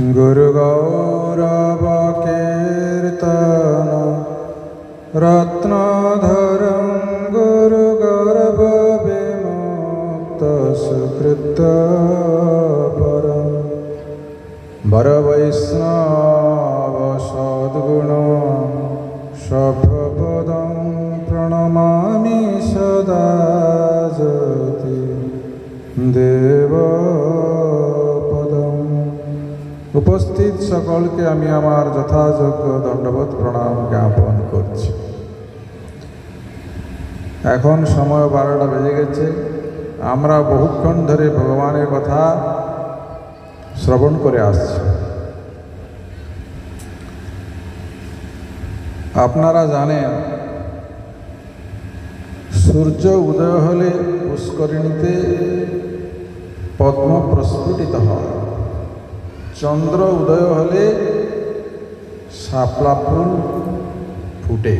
गुरुगौरवकीर्तन। रत्नधरं गुरुगर्भविमुक्तसुकृतपरं वरवैष्णवसद्गुण উপস্থিত সকলকে আমি আমার যথাযোগ্য দণ্ডবোধ প্রণাম জ্ঞাপন করছি। এখন সময় বারোটা বেজে গেছে। আমরা বহুক্ষণ ধরে ভগবানের কথা শ্রবণ করে আসছি। আপনারা জানেন, সূর্য উদয় হলে পুষ্করিণীতে পদ্ম প্রস্ফুটিত হয়। চন্দ্র উদয় হলে শাপলা ফুল ফুটে।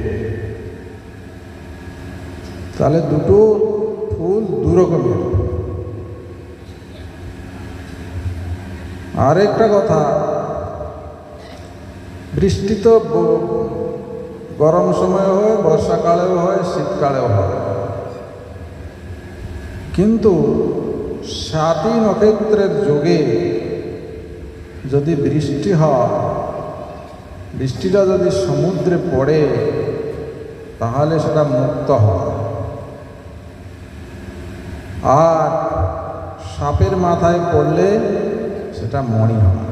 তাহলে দুটো ফুল দু রকমের আরেকটা কথা, বৃষ্টি তো গরম সময় হয়, বর্ষাকালেও হয়, শীতকালেও হয়। কিন্তু সাতই নক্ষত্রের যোগে যদি বৃষ্টি হয়, বৃষ্টিটা যদি সমুদ্রে পড়ে, তাহলে সেটা মুক্ত হয়। আর সাপের মাথায় পড়লে সেটা মণি হয়।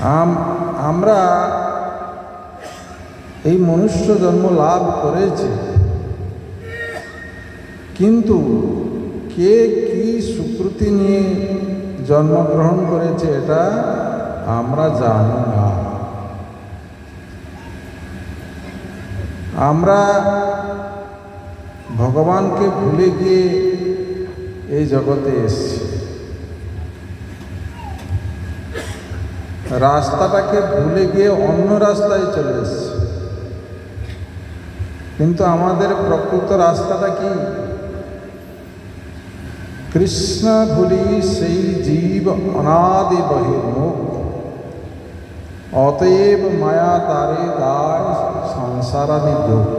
আম, আমরা এই মনুষ্য জন্ম লাভ করেছি। কিন্তু কে কি সুকৃতি নিয়ে জন্মগ্রহণ করেছে, এটা আমরা জানি না। আমরা ভগবানকে ভুলে গিয়ে এই জগতে এসেছি। রাস্তাটাকে ভুলে গিয়ে অন্য রাস্তায় চলে এসেছি। কিন্তু আমাদের প্রকৃত রাস্তাটা কি? কৃষ্ণ ভুলি সেই জীব অনাদি বহির্মুখ। অতএব মায়া তারে দায় সংসারাদি দুঃখ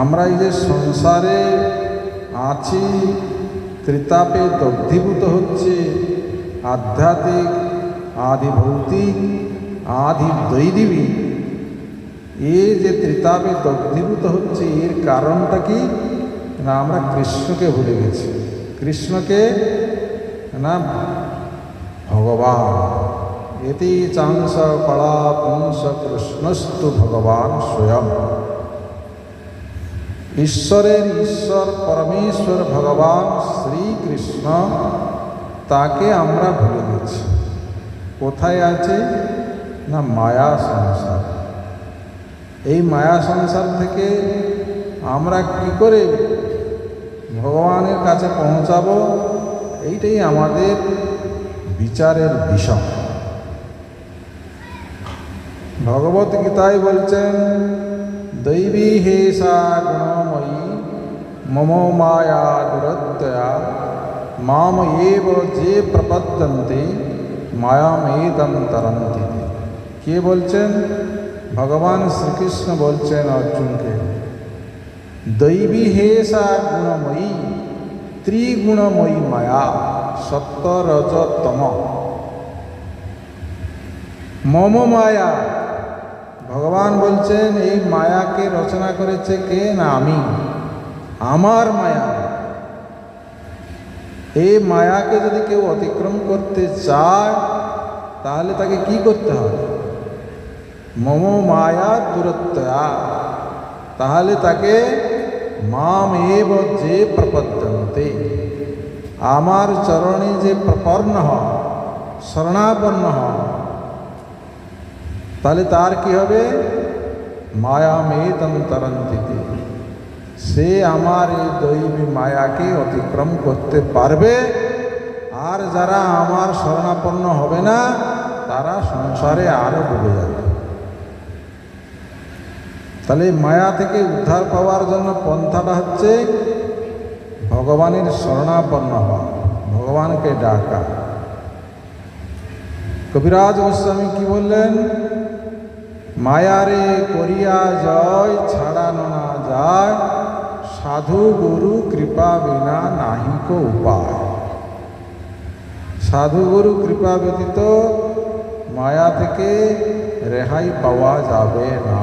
আমরা এই যে সংসারে আছি, ত্রিতাপে দগ্ধীভূত হচ্ছে, আধ্যাত্মিক আদি ভৌতিক আদি দৈদিবী এ যে ত্রিতাপে দগ্ধীভূত হচ্ছে, এর কারণটা কি? না, আমরা কৃষ্ণকে ভুলে গেছি। কৃষ্ণকে না, ভগবান। এটি চাংস কলা পুংস কৃষ্ণস্তু ভগবান স্বয়ং। ঈশ্বরের ঈশ্বর, পরমেশ্বর ভগবান শ্রীকৃষ্ণ, তাকে আমরা ভুলে গেছি। কোথায় আছে? না, মায়া সংসার। এই মায়া সংসার থেকে আমরা কি করে ভগবানের কাছে পৌঁছাবো, এইটাই আমাদের বিচারের বিষয়। ভগবত গীতায় বলছেন, দৈবী হেসা গুণময়ী, মম মায়া দুরত্যয়া মাম এব যে প্রপদ্যন্তে, মায়ামেদম তরন্তি। কে বলছেন? ভগবান শ্রীকৃষ্ণ বলছেন অর্জুনকে। দৈবী হেসা গুণময়ী, ত্রিগুণময়ী মায়া সত্য রজ তম মম মায়া, ভগবান বলছেন, এই মায়াকে রচনা করেছে কে না আমি? আমার মায়া। এই মায়াকে যদি কেউ অতিক্রম করতে চায়, তাহলে তাকে কি করতে হবে? মম মায়া দূরত্বয়া। তাহলে তাকে মাম এব যে প্রপদ্যন্তে আমার চরণে যে হয় শরণাপন্ন তাহলে তার কি হবে মায়া মেতম তরন্তিতে সে আমার এই দৈবী মায়াকে অতিক্রম করতে পারবে আর যারা আমার শরণাপন্ন হবে না তারা সংসারে আরও ডুবে যাবে তাহলে মায়া থেকে উদ্ধার পাওয়ার জন্য পন্থাটা হচ্ছে ভগবানের শরণাপন্ন হওয়া, ভগবানকে ডাকা। কবিরাজ গোস্বামী কি বললেন? মায়ারে করিয়া জয় ছাড়ানো না যায়, সাধু গুরু কৃপা বিনা নাহিক উপায়। সাধু গুরু কৃপা ব্যতীত মায়া থেকে রেহাই পাওয়া যাবে না।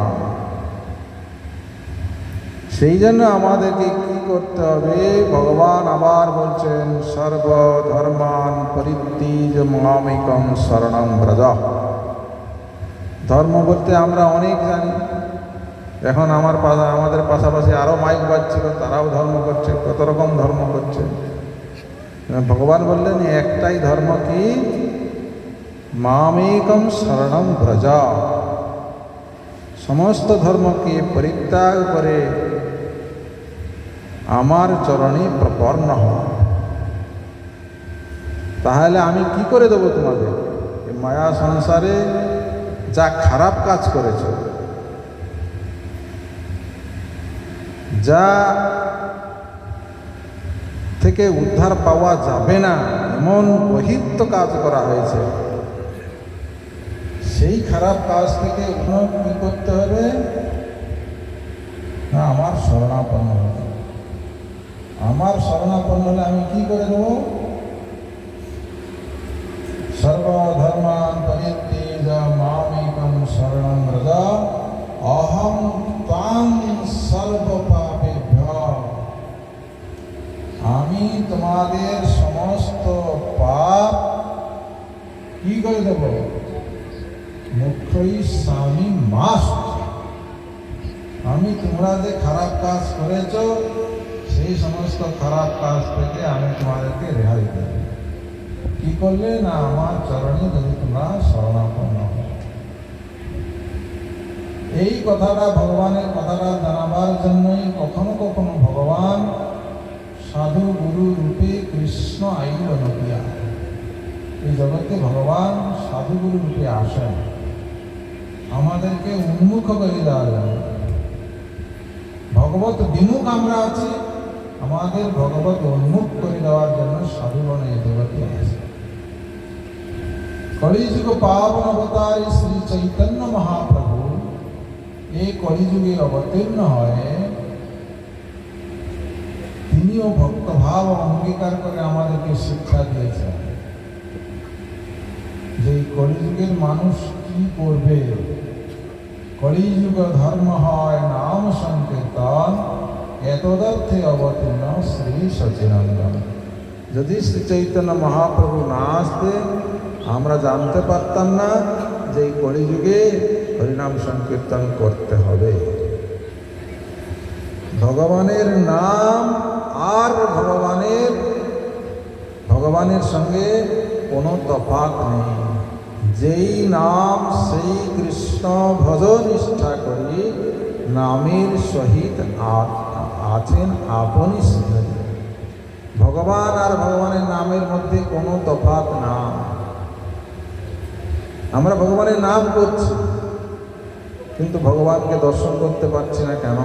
সেই জন্য আমাদেরকে কি করতে হবে? ভগবান আবার বলছেন, সর্বধর্মান পরিত্তিজ মামিকম শরণম ব্রজ। ধর্ম বলতে আমরা অনেক জানি। এখন আমার পাশা, আমাদের পাশাপাশি আরও মাইক বাজছিল, তারাও ধর্ম করছে, কত রকম ধর্ম করছে। ভগবান বললেন, একটাই ধর্ম কি? মামেকম শরণম ব্রজ। সমস্ত ধর্মকে পরিত্যাগ করে আমার চরণে প্রপন্ন হও। তাহলে আমি কি করে দেবো তোমাদের? মায়া সংসারে যা খারাপ কাজ করেছ, যা থেকে উদ্ধার পাওয়া যাবে না, এমন বহিত্ব কাজ করা হয়েছে। সেই খারাপ কাজ থেকে কি করতে হবে? না, আমার শরণাপন্ন হবে। আমার শরণাপন্ন হলে আমি কি করে দেব? আমি তোমাদের সমস্ত পাপ কি করে দেব? মুখ্যই স্বামী মাস আমি তোমরা যে খারাপ কাজ করেছ সেই সমস্ত খারাপ কাজ থেকে আমি তোমাদেরকে রেহাই দেব। কি করলে? না, আমার চরণে যদি তোমরা শরণাপন্ন। এই কথাটা ভগবানের কথাটা জানাবার জন্যই কখনো কখনো ভগবান সাধু গুরু রূপে কৃষ্ণ আইল নদিয়া এই জগতে ভগবান সাধু গুরু রূপে আসেন। আমাদেরকে উন্মুখ করে দেওয়ার জন্য ভগবত বিমুখ আমরা আছি। আমাদের ভগবত উন্মুখ করে দেওয়ার জন্য সাধুগণ জগতে আছে কলিযুগ পাবন অবতারী শ্রী চৈতন্য মহাপ্রভু এই কলিযুগে অবতীর্ণ হয়ে তিনিও ভক্তভাব অঙ্গীকার করে আমাদেরকে শিক্ষা দিয়েছেন যে কলিযুগের মানুষ কি করবে। কলিযুগ ধর্ম হয় নাম সংকীর্তন এতদর্থে অবতীর্ণ শ্রী সচিনন্দন যদি শ্রী চৈতন্য মহাপ্রভু না আসতে, আমরা জানতে পারতাম না যে এই কলিযুগে হরিনাম সংকীর্তন করতে হবে। ভগবানের নাম আর ভগবানের ভগবানের সঙ্গে কোনো তফাৎ নেই। যেই নাম সেই কৃষ্ণ ভজ নিষ্ঠা করি, নামের সহিত আ- আছেন আপনি শ্রীহরি ভগবান আর ভগবানের নামের মধ্যে কোনো তফাৎ না। আমরা ভগবানের নাম করছি, কিন্তু ভগবানকে দর্শন করতে পারছি না কেন?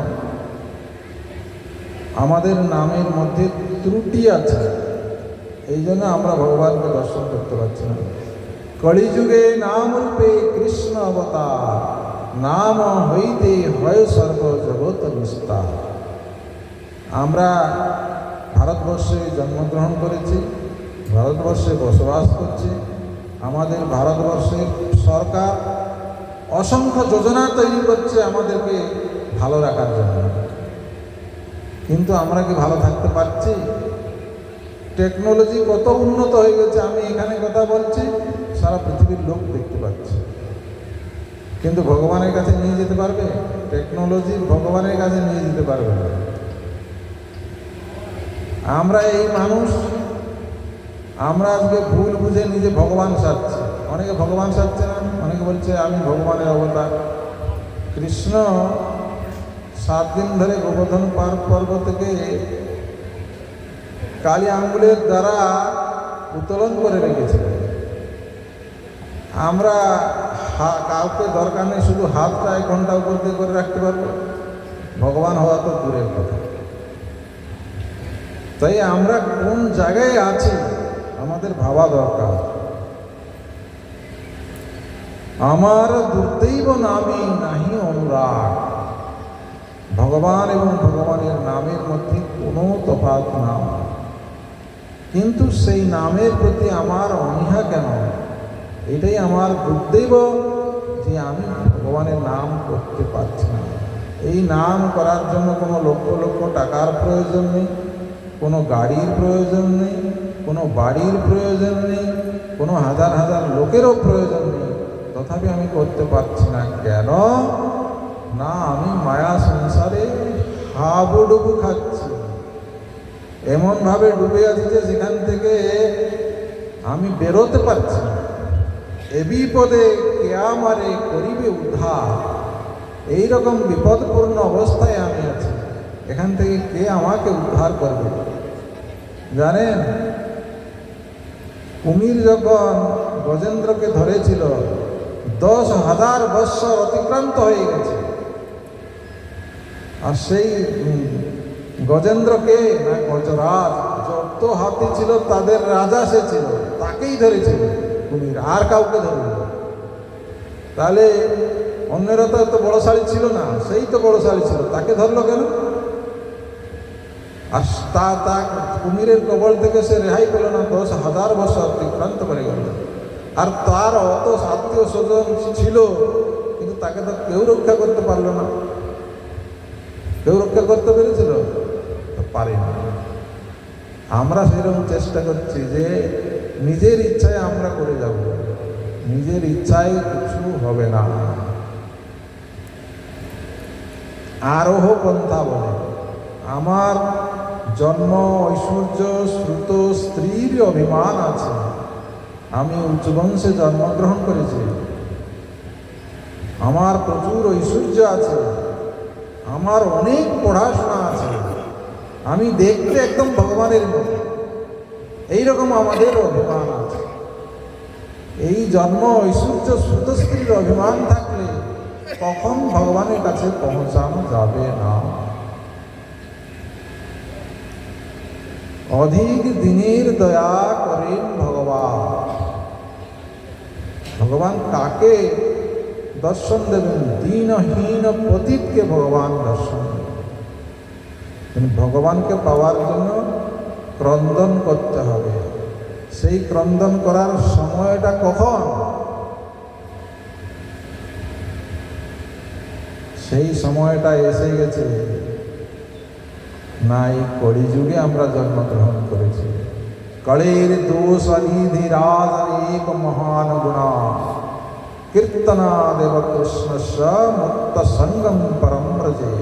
আমাদের নামের মধ্যে ত্রুটি আছে, এই জন্য আমরা ভগবানকে দর্শন করতে পারছি না। কলিযুগে নাম রূপে কৃষ্ণ অবতার, নাম হইতে হয় সর্ব জগৎ নিস্তার আমরা ভারতবর্ষে জন্মগ্রহণ করেছি, ভারতবর্ষে বসবাস করছি। আমাদের ভারতবর্ষের সরকার অসংখ্য যোজনা তৈরি করছে আমাদেরকে ভালো রাখার জন্য। কিন্তু আমরা কি ভালো থাকতে পারছি? টেকনোলজি কত উন্নত হয়ে গেছে, আমি এখানে কথা বলছি, সারা পৃথিবীর লোক দেখতে পাচ্ছে। কিন্তু ভগবানের কাছে নিয়ে যেতে পারবে? টেকনোলজি ভগবানের কাছে নিয়ে যেতে পারবে না। আমরা এই মানুষ, আমরা আজকে ভুল বুঝে নিজে ভগবান সাজছি অনেকে ভগবান সাজছে না, অনেকে বলছে, আমি ভগবানের অবতার। কৃষ্ণ সাত দিন ধরে গোবর্ধন পার্ক পর্ব থেকে কালী আঙ্গুলের দ্বারা উত্তোলন করে রেখেছে। আমরা কাউকে দরকার নেই, শুধু হাতটা এক ঘণ্টা উপর দিয়ে করে রাখতে পারব। ভগবান হওয়া তো দূরের কথা। তাই আমরা কোন জায়গায় আছি? আমাদের ভাবা দরকার। আমার দুর্দৈব নামে নাহি অনুরাগ। ভগবান এবং ভগবানের নামের মধ্যে কোনো তফাৎ না কিন্তু সেই নামের প্রতি আমার অনীহা কেন? এটাই আমার দুর্দৈব যে আমি ভগবানের নাম করতে পারছি না। এই নাম করার জন্য কোনো লক্ষ লক্ষ টাকার প্রয়োজন নেই। কোনো গাড়ির প্রয়োজন নেই, কোনো বাড়ির প্রয়োজন নেই, কোনো হাজার হাজার লোকেরও প্রয়োজন নেই। তথাপি আমি করতে পারছি না। কেন? না, আমি মায়া সংসারে হাবুডুবু খাচ্ছি। এমনভাবে ডুবে আছি যে সেখান থেকে আমি বেরোতে পারছি না। এ বিপদে কে আমারে করিবে উদ্ধার? এইরকম বিপদপূর্ণ অবস্থায় আমি আছি। এখান থেকে কে আমাকে উদ্ধার করবে? জানেন, কুমির যখন গজেন্দ্রকে ধরেছিল, দশ হাজার বৎসর অতিক্রান্ত হয়ে গেছে। আর সেই গজেন্দ্রকে না, গজরাজ, যত হাতি ছিল, তাদের রাজা সে ছিল, তাকেই ধরেছিল। কুমির আর কাউকে ধরল। তাহলে অন্যেরা তো এত বড়শালী ছিল না, সেই তো বড়শালী ছিল, তাকে ধরলো কেন? আর তা তা কুমিরের কবল থেকে সে রেহাই পেল না, দশ হাজার বছর অতিক্রান্ত করে গেল। আর তার অত আত্মীয় স্বজন ছিল, কিন্তু তাকে তো কেউ রক্ষা করতে পারল না। কেউ রক্ষা করতে পেরেছিল? তো পারেনি আমরা সেরকম চেষ্টা করছি যে নিজের ইচ্ছায় আমরা করে যাব। নিজের ইচ্ছায় কিছু হবে না। আরোহ পন্থা বলে, আমার জন্ম ঐশ্বর্য শ্রুত স্ত্রীর অভিমান আছে। আমি উচ্চ বংশে জন্মগ্রহণ করেছি। আমার প্রচুর ঐশ্বর্য আছে। আমার অনেক পড়াশোনা আছে। আমি দেখতে একদম ভগবানের মতো। এইরকম আমাদের অভিমান আছে। এই জন্ম ঐশ্বর্য শ্রুত স্ত্রীর অভিমান থাকলে কখন ভগবানের কাছে পৌঁছানো যাবে না? অধিক দিনের দয়া করেন ভগবান। ভগবান কাকে দর্শন দেবেন? দীনহীন পতীতকে ভগবান দর্শন দেবেন। ভগবানকে পাওয়ার জন্য ক্রন্দন করতে হবে। সেই ক্রন্দন করার সময়টা কখন? সেই সময়টা এসে গেছে। না এই কলিযুগে আমরা জন্মগ্রহণ করেছি। কলের দোষ অনিধি রাজ এক মহান গুণা। কীর্তনা দেব কৃষ্ণ মুক্ত সঙ্গম পরম ব্রজে।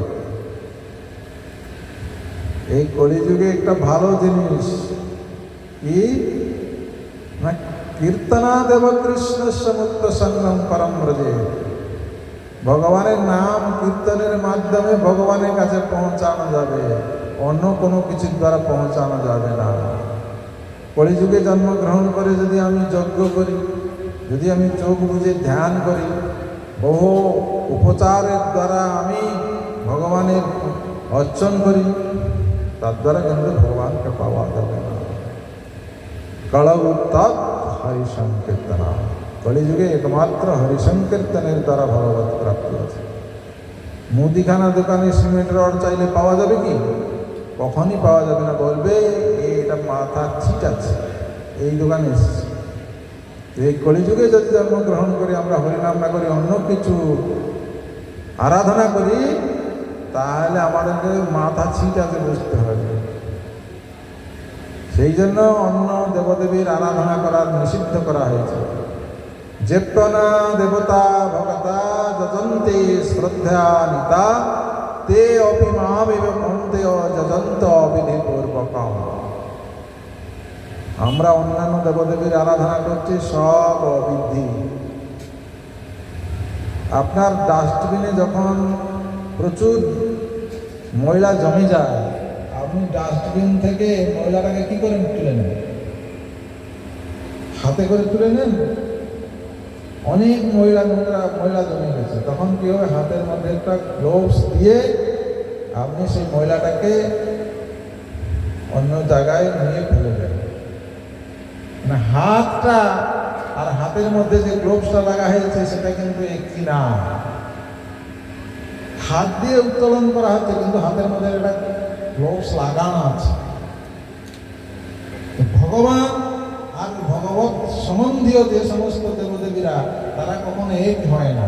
এই কলিযুগে একটা ভালো জিনিস কি? না, কীর্তনা দেব কৃষ্ণ মুক্ত সঙ্গম পরম ব্রজে। ভগবানের নাম কীর্তনের মাধ্যমে ভগবানের কাছে পৌঁছানো যাবে। অন্য কোনো কিছুর দ্বারা পৌঁছানো যাবে না। কলিযুগে জন্মগ্রহণ করে যদি আমি যজ্ঞ করি, যদি আমি চোখ বুঝে ধ্যান করি, বহু উপচারের দ্বারা আমি ভগবানের অর্চন করি, তার দ্বারা কিন্তু ভগবানকে পাওয়া যাবে না। কলৌ তৎ হরিসংকীর্তনা। কলিযুগে একমাত্র হরিসংকীর্তনের দ্বারা ভগবত প্রাপ্তি আছে। মুদিখানা দোকানে সিমেন্ট রড চাইলে পাওয়া যাবে কি? কখনই পাওয়া যাবে না। বলবে এটা মাথা ছিট আছে। এই দোকানে এসেছে। এই কলিযুগে যদি জন্মগ্রহণ করি, আমরা হরিনাম না করি, অন্য কিছু আরাধনা করি, তাহলে আমাদেরকে মাথা ছিট আছে বুঝতে হবে। সেই জন্য অন্য দেবদেবীর আরাধনা করার নিষিদ্ধ করা হয়েছে। যেপনা দেবতা ভগতা যজন্তে শ্রদ্ধা নিতা তে অপি মাবিব কন্তেয় যজন্ত বিধিপূর্বক আমরা অন্যান্য দেবদেবীর আরাধনা করছি, সব অবিধি। আপনার ডাস্টবিনে যখন প্রচুর ময়লা জমে যায়, আপনি ডাস্টবিন থেকে ময়লাটাকে কি করেন তুলে নেন? হাতে করে তুলে নেন? অনেক মহিলা মহিলা ময়লা জমে গেছে তখন কি হবে হাতের মধ্যে একটা গ্লোভস দিয়ে আপনি সেই মহিলাটাকে অন্য জায়গায় নিয়ে ফেলে দেয় মানে হাতটা আর হাতের মধ্যে যে গ্লোভসটা লাগা হয়েছে, সেটা কিন্তু একটি না হাত দিয়ে উত্তোলন করা হচ্ছে, কিন্তু হাতের মধ্যে একটা গ্লোভস লাগানো আছে। ভগবান আর ভগবত সম্বন্ধীয় যে সমস্ত দেবদেবীরা, তারা কখনো এক হয় না।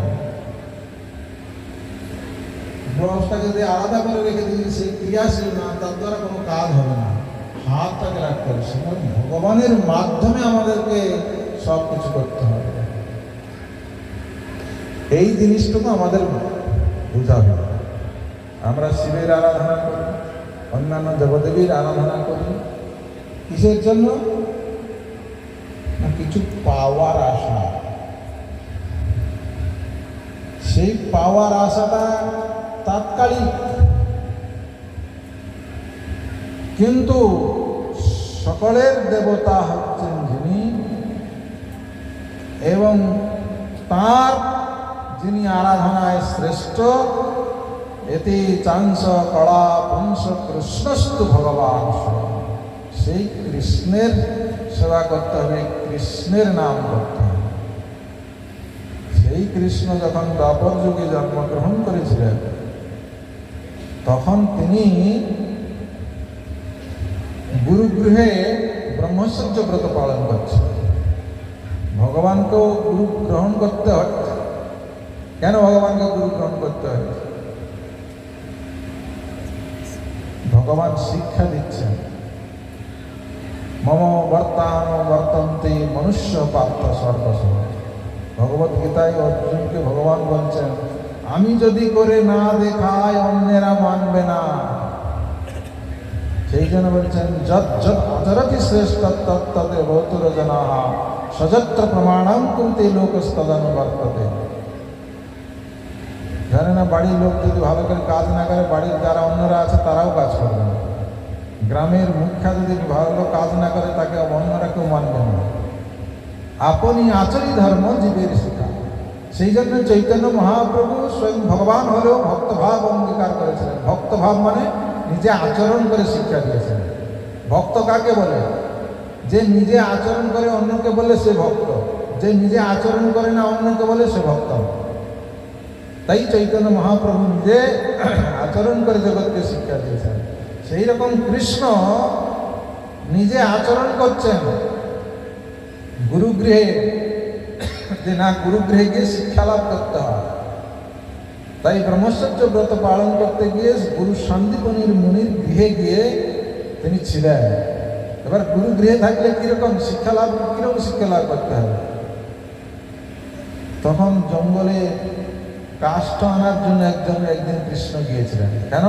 গ্লোভসটাকে যদি আলাদা করে রেখে দিয়েছে সে ক্রিয়াশীল না, তার দ্বারা কোনো কাজ হবে না। হাতটাকে রাখতে হবে সেখানে ভগবানের মাধ্যমে আমাদেরকে সব কিছু করতে হবে। এই জিনিসটুকু আমাদের বোঝাবে আমরা শিবের আরাধনা করি, অন্যান্য দেবদেবীর আরাধনা করি। কিসের জন্য? কিছু পাওয়ার আশা সেই পাওয়ার আশাটা তাৎকালিক কিন্তু সকলের দেবতা হচ্ছেন যিনি এবং তার যিনি আরাধনায় শ্রেষ্ঠ, এতে চাংস কড়া পুংস, কৃষ্ণস্তু ভগবান। সেই কৃষ্ণের সেবা করতে হবে, কৃষ্ণের নাম করতে হবে। সেই কৃষ্ণ যখন দ্বাপর যুগে জন্মগ্রহণ করেছিলেন, তখন তিনি গুরুগৃহে ব্রহ্মচর্য ব্রত পালন করছে ভগবানকেও গুরু গ্রহণ করতে হচ্ছে। কেন ভগবানকে গুরু গ্রহণ করতে হচ্ছে? ভগবান শিক্ষা দিচ্ছেন। মম বর্তান বর্তন্তে মনুষ্য পার্থ সর্বস ভগবত গীতায় অর্জুনকে ভগবান বলছেন আমি যদি করে না দেখাই অন্যেরা মানবে না। সেই জন্য বলছেন, যত যত আচরতি শ্রেষ্ঠ তত্তদে ভৌতুর জনা সযত্র প্রমাণম কুন্তে লোকস্তদন বর্ততে। জানে না বাড়ির লোক যদি ভালো করে কাজ না করে, বাড়ির যারা অন্যরা আছে তারাও কাজ করবে না। গ্রামের মুখ্যা যদি ভালো কাজ না করে, তাকে অন্যরা কেউ মানবে না। আপনি আচরি ধর্ম জীবের শিখা সেই জন্য চৈতন্য মহাপ্রভু স্বয়ং ভগবান হলেও ভক্তভাব অঙ্গীকার করেছিলেন। ভক্তভাব মানে নিজে আচরণ করে শিক্ষা দিয়েছেন। ভক্ত কাকে বলে? যে নিজে আচরণ করে অন্যকে বলে সে ভক্ত। যে নিজে আচরণ করে না অন্যকে বলে সে ভক্ত। তাই চৈতন্য মহাপ্রভু নিজে আচরণ করে জগৎকে শিক্ষা দিয়েছেন। সেই রকম কৃষ্ণ নিজে আচরণ করছেন। গুরুগৃহে যে না গুরুগৃহে গিয়ে শিক্ষা লাভ করতে হয়। তাই ব্রহ্মচর্য ব্রত পালন করতে গিয়ে গুরু সন্দীপনীর মুনির গৃহে গিয়ে তিনি ছিলেন। এবার গুরু গৃহে থাকলে কীরকম শিক্ষা লাভ, কীরকম শিক্ষা লাভ করতে হবে? তখন জঙ্গলে কাষ্ঠ আনার জন্য একজন, একদিন কৃষ্ণ গিয়েছিলেন। কেন?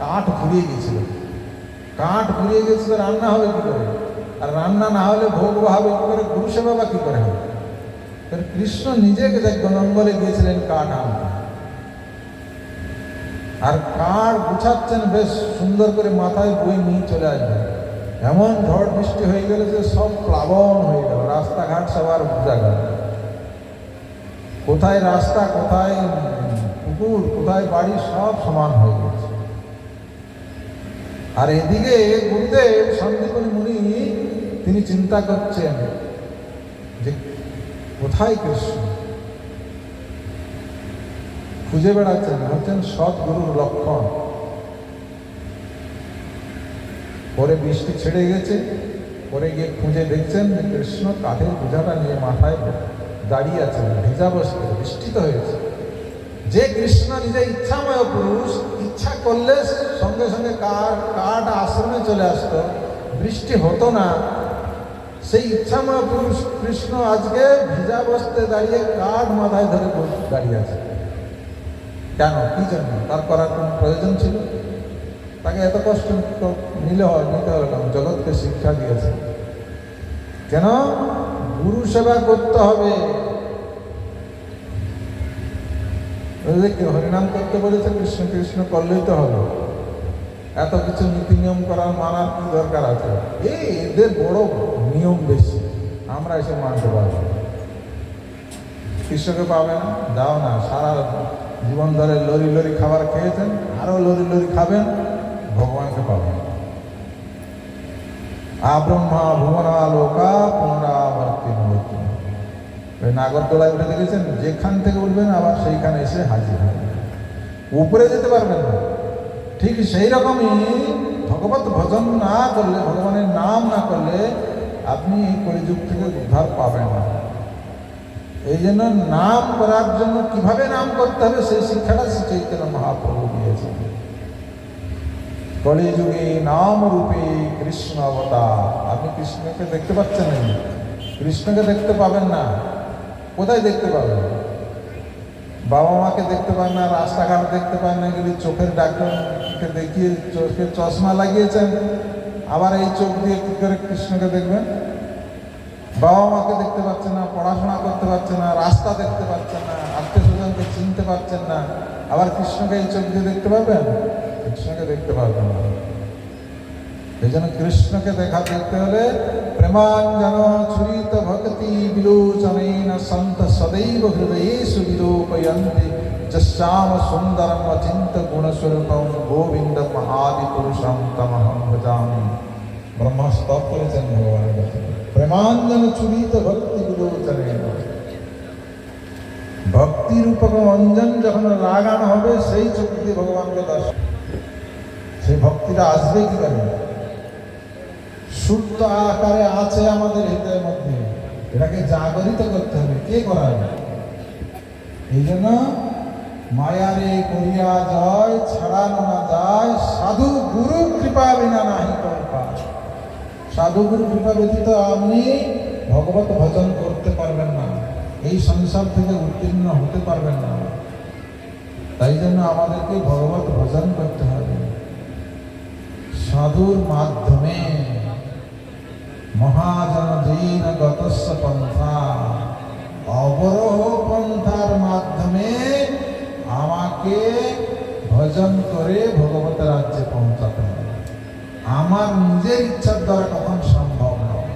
কাঠ ঘুরিয়ে গিয়েছিল কাঠ ঘুরিয়ে গেছিল, রান্না হবে কি করে? আর রান্না না হলে ভোগ হবে কি করে? গুরু সেবা বা কি করে হবে? কৃষ্ণ নিজে জঙ্গলে গিয়েছিলেন কাঠ আনতে। আর কাঠ গুছাচ্ছেন বেশ সুন্দর করে মাথায় বই নিয়ে চলে আসবেন এমন ঝড় বৃষ্টি হয়ে গেল যে সব প্লাবন হয়ে গেল, রাস্তাঘাট সবার বোঝা গেল। কোথায় রাস্তা, কোথায় পুকুর, কোথায় বাড়ি সব সমান হয়ে গেছে। আর এদিকে গুরুদেব সন্দীপনী মুনি, তিনি চিন্তা করছেন যে কোথায় কৃষ্ণ? খুঁজে বেড়াচ্ছেন হচ্ছেন সৎ গুরুর লক্ষণ। পরে বৃষ্টি ছেড়ে গেছে, পরে গিয়ে খুঁজে দেখছেন যে কৃষ্ণ কাঠের বোঝাটা নিয়ে মাথায় দাঁড়িয়ে আছেন, ভেজা বস্ত্র বৃষ্টিত হয়েছে। যে কৃষ্ণ নিজে ইচ্ছাময় পুরুষ, ইচ্ছা করলে সঙ্গে সঙ্গে কাঠ কাঠ আশ্রমে চলে আসতো। বৃষ্টি হতো না। সেই ইচ্ছাময় পুরুষ কৃষ্ণ আজকে ভিজা বস্ত্রে দাঁড়িয়ে কাঠ মাথায় ধরে দাঁড়িয়ে আছে। কেন? কি জন্য? তার করার কোনো প্রয়োজন ছিল? তাকে এত কষ্ট নিলে হয়, নিতে হলো কেন? জগৎকে শিক্ষা দিয়েছে। কেন? গুরু সেবা করতে হবে। হরিনাম করতে বলেছে, কৃষ্ণ কৃষ্ণ করলেই তো হলো এত কিছু নীতি নিয়ম করার মানার কি দরকার আছে? এই এদের বড় নিয়ম বেশি। আমরা এসে মানতে পারব। না। কৃষ্ণকে পাবে না, সারা জীবন ধরে লরি লরি খাবার খেয়েছেন আরও লরি লরি খাবেন, ভগবানকে পাবেন। আব্রহ্মা ভুবনালোকা পুনরাবর্তী ভবতি ওই নাগরদোলায় উঠে দেখেছেন, যেখান থেকে উঠবেন আবার সেইখানে এসে হাজির হবে উপরে যেতে পারবেন না। ঠিক সেই রকমই ভগবত ভজন না করলে, ভগবানের নাম না করলে আপনি এই কলিযুগ থেকে উদ্ধার পাবেন না। এই জন্য নাম করার জন্য কীভাবে নাম করতে হবে, সেই শিক্ষাটা চৈতন্য মহাপ্রভু দিয়েছেন। কলিযুগে নাম রূপে কৃষ্ণ অবতার। আপনি কৃষ্ণকে দেখতে পাচ্ছেন কৃষ্ণকে দেখতে পাবেন না। কোথায় দেখতে পাবেন? বাবা মাকে দেখতে পান না, রাস্তাঘাট দেখতে পান না, কিন্তু চোখের ডাক্তারকে দেখিয়ে চোখের চশমা লাগিয়েছেন। আবার এই চোখ দিয়ে কী করে কৃষ্ণকে দেখবেন? বাবা মাকে দেখতে পাচ্ছেন না, পড়াশোনা করতে পারছেন না, রাস্তা দেখতে পাচ্ছেন না, আত্মীয় স্বজনকে চিনতে পারছেন না। আবার কৃষ্ণকে এই চোখ দিয়ে দেখতে পারবেন? কৃষ্ণকে দেখতে পারবেন না। এই জন্য কৃষ্ণকে দেখা দেখতে হলে প্রেমাঞ্জন ছুরিত ভক্তি বিলোচনেন, সন্ত সদৈব হৃদয়েষু বিলোপয়ন্তি গোবিন্দম আদি পুরুষম তমহম ভজামি ব্রহ্মা স্তব করেছেন ভগবানের কাছে প্রেমাঞ্জন ভক্তি রূপক অঞ্জন যখন লাগানো হবে, সেই চোখ ভগবানকে দর্শন। সেই ভক্তিটা আসবে কি করে? সুপ্ত আকারে আছে আমাদের হৃদয়ের মধ্যে। এটাকে জাগরিত করতে হবে। কে করাবে? এই জন্য মায়ারে করিয়া যায়, ছাড়ানো না যায়, সাধু গুরু কৃপা বিনা নাহি সাধু গুরু কৃপা ব্যতীত আপনি ভগবত ভজন করতে পারবেন না, এই সংসার থেকে উত্তীর্ণ হতে পারবেন না। তাই জন্য আমাদেরকে ভগবত ভজন করতে হবে। সাধুর মাধ্যমে মহাজন দীন গতস্য পন্থা, অবরোহ পন্থার মাধ্যমে আমাকে ভজন করে ভগবত রাজ্যে পৌঁছাতে হবে। আমার নিজের ইচ্ছার দ্বারা কখন সম্ভব নয়।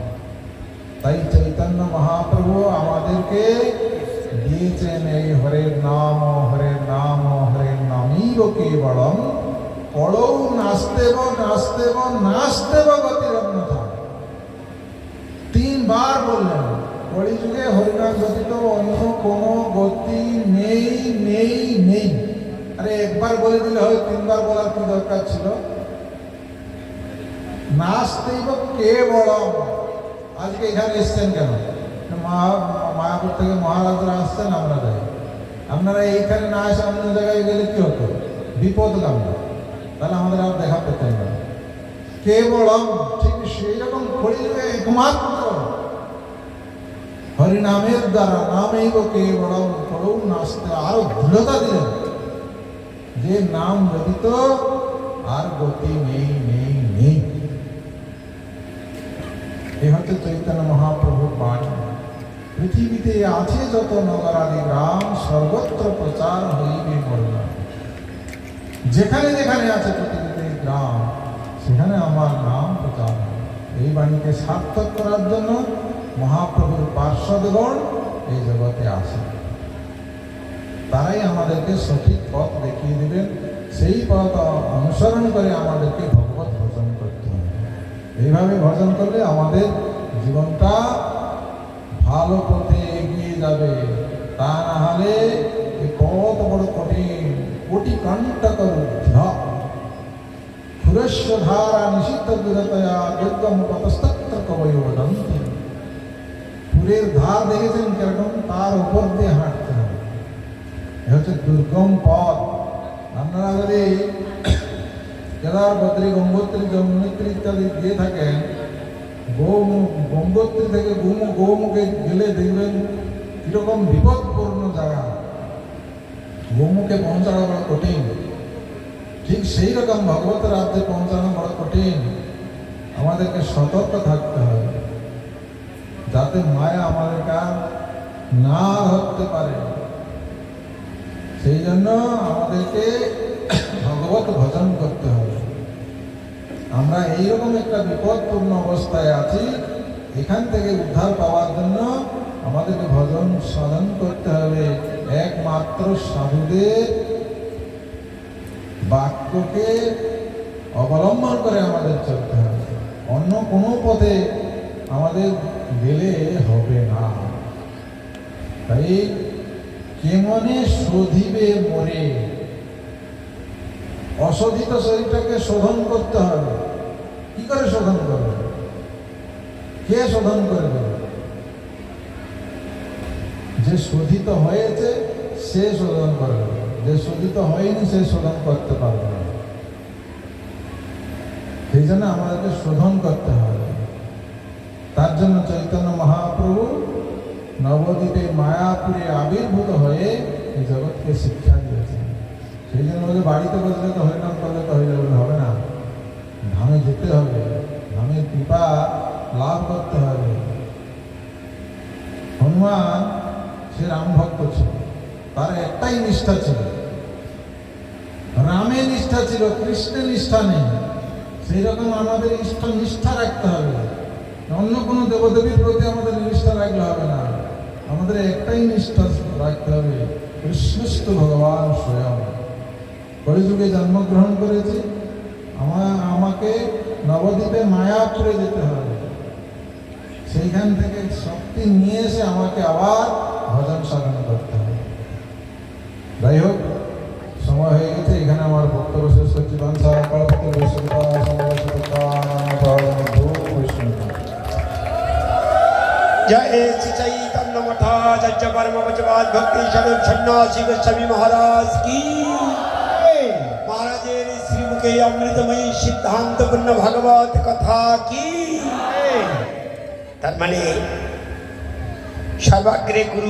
তাই চৈতন্য মহাপ্রভু আমাদেরকে দিয়েছেন এই হরের নাম হরের নাম হরের নামই কেবলম। পড়ৌ নাস্তেব নাস্তেব নাস্তেব গতিরন্যথা তিনবার বললেন কলিযুগে হরিনাম ব্যতীত অন্য কোনো গতি নেই নেই নেই। আরে একবার বলে দিলে হয়, তিনবার বলার কি দরকার ছিল? নাস্তেব কেবলম। আজকে এখানে এসছেন কেন? মায়াপুর থেকে মহারাজরা আসছেন আপনারা আপনারা এইখানে না এসে অন্য জায়গায় গেলে কি হতো? বিপদ বিপদগামী তাহলে আমাদের আর দেখা পেতেন না। কেবলম, ঠিক সেই রকম কলিযুগে একমাত্র হরিনামের দ্বারা নামেই কেবলম করৌ নাস্তে আরও দৃঢ়তা দিলেন। যে নাম ব্যতীত আর গতি নেই নেই নেই। এ হচ্ছে চৈতন্য মহাপ্রভুর বাণী। পৃথিবীতে আছে যত নগরাদি গ্রাম সর্বত্র প্রচার হইবে মরনা যেখানে যেখানে আছে পৃথিবীতে গ্রাম, সেখানে আমার নাম প্রচার এই বাণীকে সার্থক করার জন্য মহাপ্রভুর পার্শ্বদগণ এই জগতে আসে তারাই আমাদেরকে সঠিক পথ দেখিয়ে দেবেন, সেই পথ অনুসরণ করে আমাদেরকে ভগবত ভজন করতে হবে। এইভাবে ভজন করলে আমাদের জীবনটা ভালো পথে এগিয়ে যাবে। তা না হলে পথ বড় কঠিন কোটি কণ্টক রুদ্ধ ক্ষুরস্ব ধারা নিষিদ্ধ বিরতয়া দুর্গম পথস্তত্র পুরের ধার দেখেছেন কীরকম? তার উপর দিয়ে হাঁটতে হবে। এ হচ্ছে দুর্গম পথ। আপনারা যদি কেদার, বদ্রী, গঙ্গোত্রী, যমুনেত্রী ইত্যাদি দিয়ে থাকেন, গৌমুখ, গঙ্গোত্রী থেকে গৌমু, গৌমুখে গেলে দেখবেন কীরকম বিপদপূর্ণ জায়গা। গৌমুখে পৌঁছানো বড় কঠিন। ঠিক সেই রকম ভগবত রাজ্যে পৌঁছানো বড় কঠিন। আমাদেরকে সতর্ক থাকতে হবে। যাতে মায়া আমাদেরকে আর না ধরতে পারে। সেই জন্য আমাদেরকে ভগবত ভজন করতে হবে। আমরা এইরকম একটা বিপদপূর্ণ অবস্থায় আছি, এখান থেকে উদ্ধার পাওয়ার জন্য আমাদেরকে ভজন সাধন করতে হবে। একমাত্র সাধুদের বাক্যকে অবলম্বন করে আমাদের চলতে হবে। অন্য কোনো পথে আমাদের গেলে হবে না। তাই কেমনে শোধিবে মরে অশোধিত শরীরটাকে শোধন করতে হবে। কি করে শোধন করবে? কে শোধন করবে? যে শোধিত হয়েছে, সে শোধন করবে। যে শোধিত হয়নি, সে শোধন করতে পারবে না। সেই জন্য আমাদেরকে শোধন করতে হবে। তার জন্য চৈতন্য মহাপ্রভু নবদ্বীপে মায়াপুরে আবির্ভূত হয়ে এই জগৎকে শিক্ষা দিয়েছেন। সেই জন্য বলে, বাড়িতে বসলে তো হরিনাম করলে তো হয়ে যাবে হবে না। ধামে যেতে হবে। ধামের কৃপা লাভ করতে হবে। হনুমান সে রাম ভক্ত ছিল। তার একটাই নিষ্ঠা ছিল। রামের নিষ্ঠা ছিল কৃষ্ণের নিষ্ঠা নেই। সেই রকম আমাদের ইষ্ট নিষ্ঠা রাখতে হবে। অন্য কোনো দেবদেবীর প্রতি আমাদের নিষ্ঠা রাখলে হবে না। আমাদের একটাই নিষ্ঠা রাখতে হবে কৃষ্ণস্থ ভগবান স্বয়ং। কলিযুগে জন্মগ্রহণ করেছি, আমা, আমাকে নবদ্বীপে মায়াপুরে যেতে হবে। সেইখান থেকে শক্তি নিয়ে এসে আমাকে আবার ভজন সাধন করতে হবে। যাই হোক, সময় হয়ে গেছে, এখানে আমার বক্তব্য শেষ করছি। বাঞ্ছা जय श्री चैतन्य मठाचार्य परम वचवाद भक्ति स्वरूप सन्यासी गोस्वामी महाराज की महाराजेर श्रीमुखे अमृतमयी सिद्धांत पूर्ण भागवत कथा की তার মানে সর্বাগ্রে গুরু